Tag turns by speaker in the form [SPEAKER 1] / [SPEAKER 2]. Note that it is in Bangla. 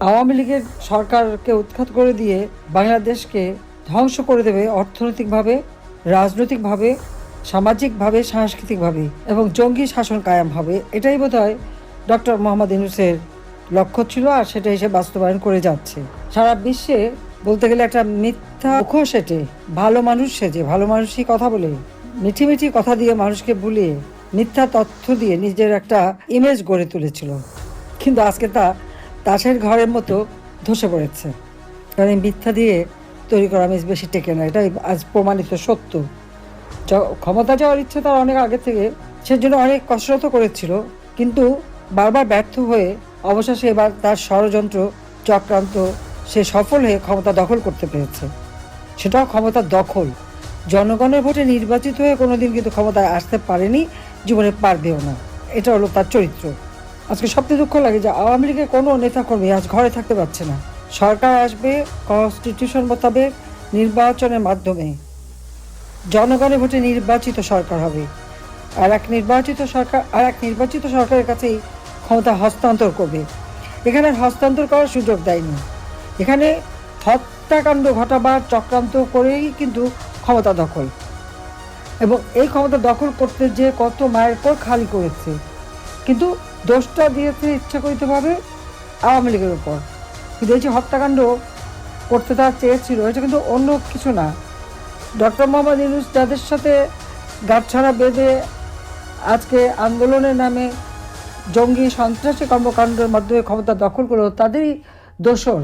[SPEAKER 1] আওয়ামী লীগের সরকারকে উৎখাত করে দিয়ে বাংলাদেশকে ধ্বংস করে দেবে অর্থনৈতিকভাবে, রাজনৈতিকভাবে, সামাজিকভাবে, সাংস্কৃতিকভাবে এবং জঙ্গি শাসন কায়াম হবে এটাই বোধ হয় ডক্টর মোহাম্মদ ইউনুসের লক্ষ্য ছিল আর সেটা এসে বাস্তবায়ন করে যাচ্ছে। সারা বিশ্বে বলতে গেলে একটা মিথ্যা মুখোশ এটে ভালো মানুষ সেজে, ভালো মানুষই কথা বলে মিঠি মিঠি কথা দিয়ে মানুষকে ভুলিয়ে, মিথ্যা তথ্য দিয়ে নিজের একটা ইমেজ গড়ে তুলেছিল। কিন্তু আজকে তা তাসের ঘরের মতো ধসে পড়েছে। কারণ এই মিথ্যা দিয়ে তৈরি করা মিস বেশি টেকে না, এটাই আজ প্রমাণিত সত্য। ক্ষমতা যাওয়ার ইচ্ছে তার অনেক আগে থেকে, সেজন্য অনেক কসরত করেছিল, কিন্তু বারবার ব্যর্থ হয়ে অবশেষে এবার তার ষড়যন্ত্র, চক্রান্ত, সে সফল হয়ে ক্ষমতা দখল করতে পেরেছে। সেটাও ক্ষমতা দখল। জনগণের ভোটে নির্বাচিত হয়ে কোনোদিন কিন্তু ক্ষমতায় আসতে পারেনি, জীবনে পারবেও না। এটা হলো তার চরিত্র। আজকে সবচেয়ে দুঃখ লাগে যে আওয়ামী লীগের কোনো নেতাকর্মী আজ ঘরে থাকতে পারছে না। সরকার আসবে কনস্টিটিউশন মোতাবেক নির্বাচনের মাধ্যমে। জনগণের ভোটে নির্বাচিত সরকার হবে। আর এক নির্বাচিত সরকার, আর এক নির্বাচিত সরকারের কাছেই ক্ষমতা হস্তান্তর করবে। এখানে হস্তান্তর করার সুযোগ দেয়নি। এখানে হত্যাকাণ্ড ঘটাবার চক্রান্ত করেই কিন্তু ক্ষমতা দখল। এবং এই ক্ষমতা দখল করতে যে কত মায়ের পর খালি করেছে কিন্তু দোষটা দিয়েছে ইচ্ছাকৃতভাবে আওয়ামী লীগের উপর। কিন্তু এই যে হত্যাকাণ্ড করতে তার চেয়েছিল, এটা কিন্তু অন্য কিছু না। ডক্টর মোহাম্মদ ইউনুস যাদের সাথে গাঁটছাড়া বেঁধে আজকে আন্দোলনের নামে জঙ্গি সন্ত্রাসী কর্মকাণ্ডের মাধ্যমে ক্ষমতা দখল করল, তাদেরই দোষর।